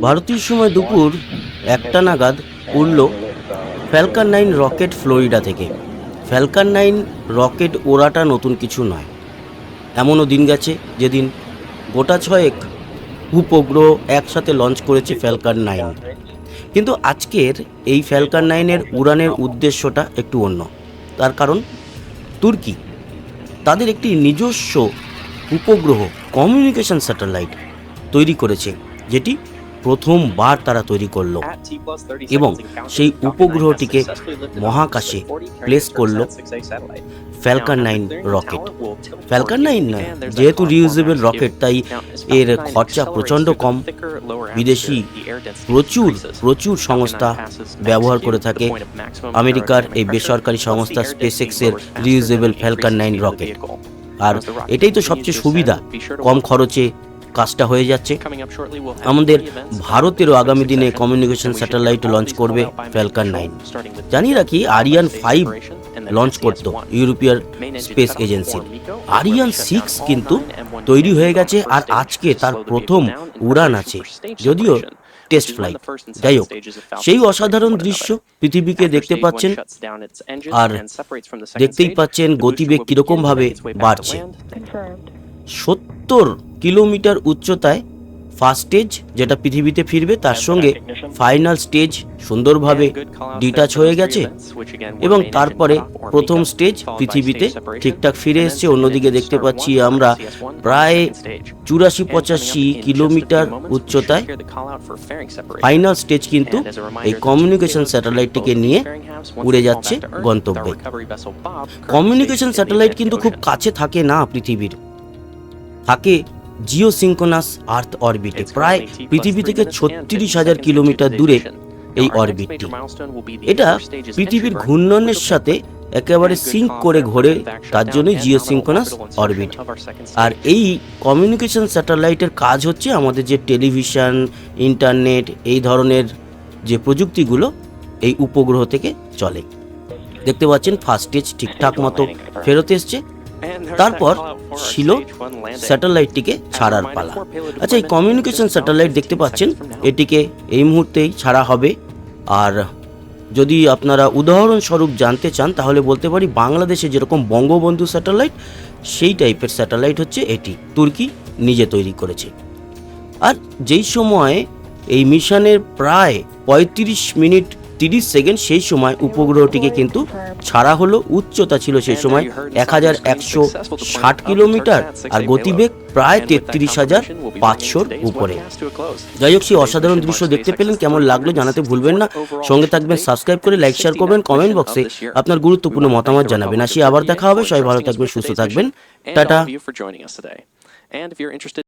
ভারতীয় সময় দুপুর একটা নাগাদ উড়ল ফ্যালকান নাইন রকেট ফ্লোরিডা থেকে। ফ্যালকান নাইন রকেট ওড়াটা নতুন কিছু নয়। এমনও দিন গেছে যেদিন গোটা ছয়েক উপগ্রহ একসাথে লঞ্চ করেছে ফ্যালকান নাইন। কিন্তু আজকের এই ফ্যালকান নাইনের উড়ানের উদ্দেশ্যটা একটু অন্য। তার কারণ তুর্কি, তাদের একটি নিজস্ব উপগ্রহ কমিউনিকেশন স্যাটেলাইট তৈরি করেছে, যেটি প্রথমবার তারা তৈরি করল। এবং সেই উপগ্রহটিকে মহাকাশে প্লেস করল Falcon nine rocket Falcon nine যেহেতু রিউজেবল রকেট তাই এর খরচা প্রচণ্ড কম। বিদেশি প্রচুর প্রচুর সংস্থা ব্যবহার করে থাকে। আমেরিকার এই বেসরকারি সংস্থা স্পেস এক্সের রিউজেবল ফ্যালকান নাইন রকেট আর এটাই তো সবচেয়ে সুবিধা। কম খরচে কাজটা হয়ে যাচ্ছে। আমাদের ভারতেরও আগামী দিনে কমিউনিকেশন স্যাটেলাইট লঞ্চ করবে ফ্যালকান নাইন জানিয়ে রাখি আরিয়ান ফাইভ লঞ্চ করত European space agency Ariane six কিন্তু তৈরি হয়ে গেছে আর আজকে তার প্রথম উড়ান আছে। যদিও টেস্ট ফ্লাইট যাই হোক সেই অসাধারণ দৃশ্য পৃথিবীকে দেখতে পাচ্ছেন আর দেখতেই পাচ্ছেন গতিবেগ কিরকমভাবে বাড়ছে। সত্তর কিলোমিটার উচ্চতায় ফার্স্ট স্টেজ যেটা পৃথিবীতে ফিরবে তার সঙ্গে ফাইনাল স্টেজ সুন্দরভাবে ডিটাচ হয়ে গেছে এবং তারপরে প্রথম স্টেজ পৃথিবীতে ঠিকঠাক ফিরে এসছে অন্যদিকে দেখতে পাচ্ছি আমরা প্রায় চুরাশি পঁচাশি কিলোমিটার উচ্চতায় ফাইনাল স্টেজ কিন্তু এই কমিউনিকেশন স্যাটেলাইটটিকে নিয়ে উড়ে যাচ্ছে গন্তব্যে। কমিউনিকেশন স্যাটেলাইট কিন্তু খুব কাছে থাকে না পৃথিবীর। থাকে জিও সিঙ্কোনাস আর্থ অরবিটে। প্রায় পৃথিবী থেকে ছত্রিশ হাজার কিলোমিটার দূরে এই অরবিটটি এটা পৃথিবীর ঘূর্ণনের সাথে একেবারে সিঙ্ক করে ঘোরে তার জন্যই জিও সিঙ্কোনাস অরবিট আর এই কমিউনিকেশন স্যাটেলাইটের কাজ হচ্ছে আমাদের যে টেলিভিশন ইন্টারনেট এই ধরনের যে প্রযুক্তিগুলো এই উপগ্রহ থেকে চলে। দেখতে পাচ্ছেন ফার্স্ট স্টেজ ঠিকঠাক মতো ফেরত এসছে। তারপর ছিল স্যাটেলাইটটিকে ছাড়ার পালা। আচ্ছা এই কমিউনিকেশন স্যাটেলাইট দেখতে পাচ্ছেন এটিকে এই মুহূর্তেই ছাড়া হবে। আর যদি আপনারা উদাহরণস্বরূপ জানতে চান তাহলে বলতে পারি বাংলাদেশে যেরকম বঙ্গবন্ধু স্যাটেলাইট সেই টাইপের স্যাটেলাইট হচ্ছে এটি। তুর্কি নিজে তৈরি করেছে। আর যেই সময় এই মিশনের প্রায় পঁয়ত্রিশ মিনিট তিরিশ সেকেন্ড সেই সময় উপগ্রহটিকে কিন্তু ছাড়া হলো উচ্চতা ছিল সেই সময় এক হাজার একশো ষাট কিলোমিটার আর গতিবেগ প্রায় তেত্রিশ হাজার পাঁচশোর উপরে। যাই হোক সেই অসাধারণ দৃশ্য দেখতে পেলেন কেমন লাগল জানাতে ভুলবেন না। সঙ্গে থাকবেন সাবস্ক্রাইব করে লাইক শেয়ার করবেন কমেন্ট বক্সে আপনার গুরুত্বপূর্ণ মতামত জানাবেন। আসি আবার দেখা হবে। সবাই ভালো থাকবেন সুস্থ থাকবেন। টাটা। টাটা